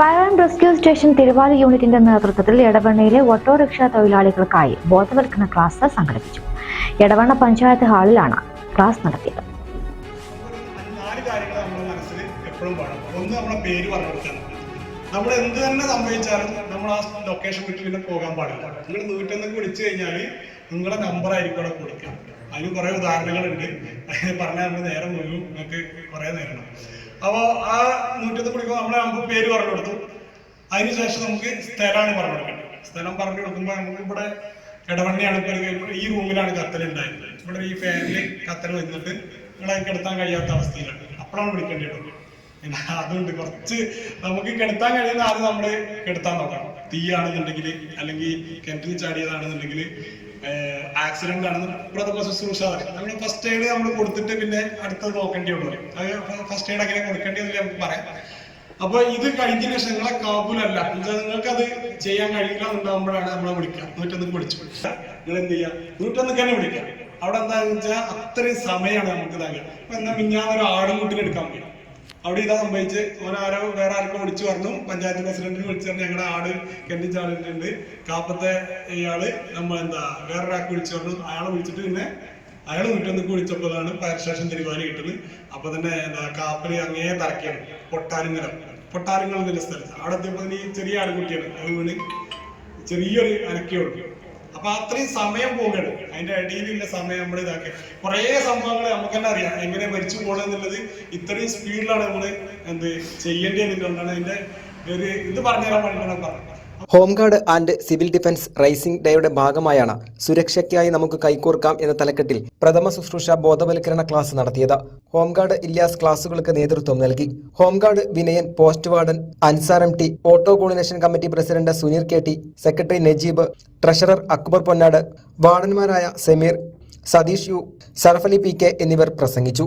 Fire and rescue station Thiruvali യൂണിറ്റിന്റെ നേതൃത്വത്തിൽ എടവണ്ണയിലെ autorickshaw തൊഴിലാളികൾക്കായി ബോധവൽക്കരണ ക്ലാസ് സംഘടിപ്പിച്ചു. എടവണ്ണ പഞ്ചായത്ത് ഹാളിലാണ് ക്ലാസ് നടത്തിയത്. നമ്മൾ എന്ത് തന്നെ സംഭവിച്ചാലും നമ്മൾ ആ ലൊക്കേഷൻ വിട്ട് പിന്നെ പോകാൻ പാടില്ല. നിങ്ങൾ നൂറ്റൊന്നൊക്കെ വിളിച്ചു കഴിഞ്ഞാൽ നിങ്ങളെ നമ്പർ ആയിരിക്കും അവിടെ കൊടുക്കുക. അതിന് കുറേ ഉദാഹരണങ്ങളുണ്ട്. പറഞ്ഞാൽ നമ്മൾ നേരം മുഴുവൻ നിങ്ങൾക്ക് കുറേ നേരം അപ്പോൾ ആ നൂറ്റൊന്ന് കുടിക്കുമ്പോൾ നമ്മളെ നമുക്ക് പേര് പറഞ്ഞു കൊടുത്തു. അതിനുശേഷം നമുക്ക് സ്ഥലമാണ് പറഞ്ഞു കൊടുക്കേണ്ടത്. സ്ഥലം പറഞ്ഞു കൊടുക്കുമ്പോൾ നമുക്ക് ഇവിടെ ഇടവണ്ണയാണ് ഈ റൂമിലാണ് കത്തൽ ഉണ്ടായിരുന്നത്. ഇവിടെ ഈ ഫാനിൽ കത്തൽ വന്നിട്ട് നിങ്ങളെ കിടത്താൻ കഴിയാത്ത അവസ്ഥയിലാണ്. അപ്പോഴാണ് വിളിക്കേണ്ടി വരും പിന്നെ അതുകൊണ്ട് കുറച്ച് നമുക്ക് കിടത്താൻ കഴിയുന്ന ആദ്യം നമ്മൾ കിടത്താൻ നോക്കണം. തീയാണെന്നുണ്ടെങ്കിൽ അല്ലെങ്കിൽ കിണറ്റിൽ ചാടിയതാണെന്നുണ്ടെങ്കിൽ ആക്സിഡന്റ് ആണെന്ന് പ്രഥമ ശുശ്രൂഷ നമ്മൾ ഫസ്റ്റ് എയ്ഡ് നമ്മൾ കൊടുത്തിട്ട് പിന്നെ അടുത്തത് നോക്കേണ്ടി ഉള്ളൂ അത് ഫസ്റ്റ് എയ്ഡ് അങ്ങനെ കൊടുക്കേണ്ടതെന്ന് നമുക്ക് പറയാം. അപ്പൊ ഇത് കഴിഞ്ഞ ശേഷം നിങ്ങളെ കാബൂലല്ല. നിങ്ങൾക്ക് അത് ചെയ്യാൻ കഴിയില്ല എന്നുണ്ടാകുമ്പോഴാണ് നമ്മളെ വിളിക്കുക. നൂറ്റൊന്ന് വിളിച്ചു. നിങ്ങൾ എന്ത് ചെയ്യാം? നൂറ്റൊന്ന് തന്നെ വിളിക്കാം അവിടെ എന്താണെന്ന് വെച്ചാൽ അത്രയും സമയമാണ് നമുക്ക് തരിക അപ്പൊ എന്നാ മിഞ്ഞാന്നൊരു ഒരു കൂട്ടിനെടുക്കാൻ പോയി. അവിടെ ഇതാ സംഭവിച്ച് ഓൻ ആരോ വേറെ ആർക്കും വിളിച്ചു പറഞ്ഞു. പഞ്ചായത്ത് പ്രസിഡന്റിന് വിളിച്ചു പറഞ്ഞു. ഞങ്ങളുടെ ആട് കെട്ടിച്ചാളിട്ടുണ്ട് കാപ്പത്തെ ഇയാൾ നമ്മൾ എന്താ വേറൊരാൾക്ക് വിളിച്ചു പറഞ്ഞു. അയാളെ വിളിച്ചിട്ട് പിന്നെ അയാൾ നൂറ്റൊന്നൊക്കെ വിളിച്ചപ്പോഴാണ് ഫയർ സ്റ്റേഷൻ തിരുവാലി കിട്ടുന്നത്. അപ്പൊ തന്നെ എന്താ കാപ്പൽ അങ്ങേ തറക്കിയാണ്. പൊട്ടാലിങ്ങലം പൊട്ടാലിങ്ങൽ എന്നുള്ള സ്ഥലത്ത്. അവിടെ എത്തിയപ്പോൾ ഈ ചെറിയ ആടുകുട്ടിയാണ്. അത് വീണ് ചെറിയൊരു അനക്കിയുള്ളൂ അപ്പൊ അത്രയും സമയം പോകണം അതിന്റെ അടിയിലുള്ള സമയം നമ്മൾ ഇതാക്കി. കുറേ സംഭവങ്ങൾ നമുക്ക് തന്നെ അറിയാം. എങ്ങനെ മരിച്ചു പോകണം എന്നുള്ളത് ഇത്രയും സ്പീഡിലാണ് നമ്മൾ എന്ത് ചെയ്യേണ്ടതുകൊണ്ടാണ് അതിന്റെ ഒരു ഇത് പറഞ്ഞുതരാൻ വേണ്ടിയിട്ടാണ് പറഞ്ഞത്. Home guard and civil defence raising ഡേയുടെ ഭാഗമായാണ് സുരക്ഷയ്ക്കായി നമുക്ക് കൈകോർക്കാം എന്ന തലക്കെട്ടിൽ പ്രഥമ ശുശ്രൂഷ ബോധവൽക്കരണ ക്ലാസ് നടത്തിയത്. ഹോംഗാർഡ് ഇല്യാസ് ക്ലാസുകൾക്ക് നേതൃത്വം നൽകി. Home guard Vinayan post warden Ansar M T auto coordination committee president Suneer K T secretary Najeeb treasurer Akbar Ponnad വാർഡന്മാരായ Sameer Satheesh U Sarfali P K എന്നിവർ പ്രസംഗിച്ചു.